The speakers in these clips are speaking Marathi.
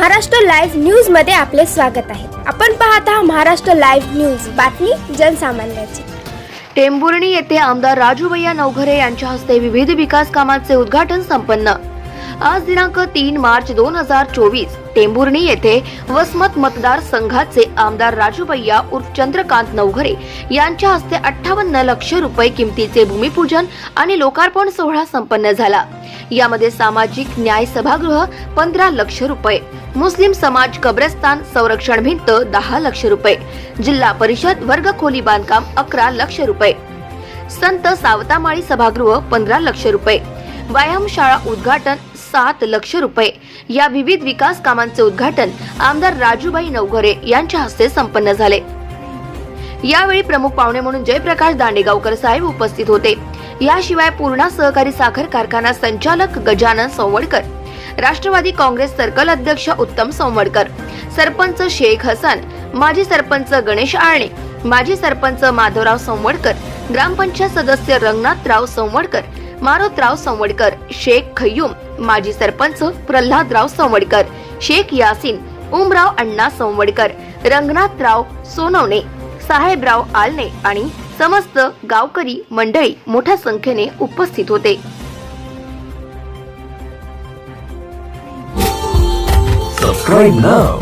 महाराष्ट्र लाईव्ह न्यूजमध्ये आपले स्वागत आहे. आपण पाहत आहात महाराष्ट्र लाईव्ह न्यूज. बातमी जनसामान्याची. टेंभुर्णी येथे आमदार राजूभैया नवघरे यांच्या हस्ते विविध विकास कामांचे उद्घाटन संपन्न. आज दिनांक तीन मार्च दोन हजार चोवीस टेंभुर्णी येथे वसमत मतदार संघाचे आमदार राजूभैया उर्फ चंद्रकांत नवघरे यांच्या हस्ते अठ्ठावन्न लक्ष रुपये किमतीचे भूमिपूजन आणि लोकार्पण सोहळा संपन्न झाला. यामध्ये सामाजिक न्याय सभागृह पंधरा लक्ष रुपये मुस्लिम समाज कब्रस्तान संरक्षण भिंत दहा लक्ष रुपये जिल्हा परिषद वर्ग खोली बांधकाम अकरा लक्ष रुपये संत सावतामाळी सभागृह पंधरा लक्ष रुपये व्यायामशाळा उद्घाटन सात लक्ष रुपये. या विविध विकास कामांचे उद्घाटन आमदार राजूबाई नवघरे यांच्या हस्ते संपन्न झाले. यावेळी प्रमुख पाहुणे म्हणून जयप्रकाश दांडेगावकर साहेब उपस्थित होते. याशिवाय पूर्णा सहकारी साखर कारखाना संचालक गजानन संवडकर राष्ट्रवादी काँग्रेस सर्कल अध्यक्ष उत्तम संवडकर सरपंच शेख हसन माजी सरपंच गणेश आळणे माजी सरपंच माधवराव संवडकर ग्रामपंचायत सदस्य रंगनाथराव संवडकर मारोतराव संवडकर शेख खय्यूम माजी सरपंच प्रल्हादराव संवडकर शेख यासीन उमराव अण्णा संवडकर रंगनाथराव सोनवणे साहेबराव आलने आणि समस्त गावकरी मंडळी मोठ्या संख्येने उपस्थित होते Subscribe now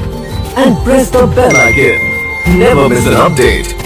and press the bell icon. Never miss an update.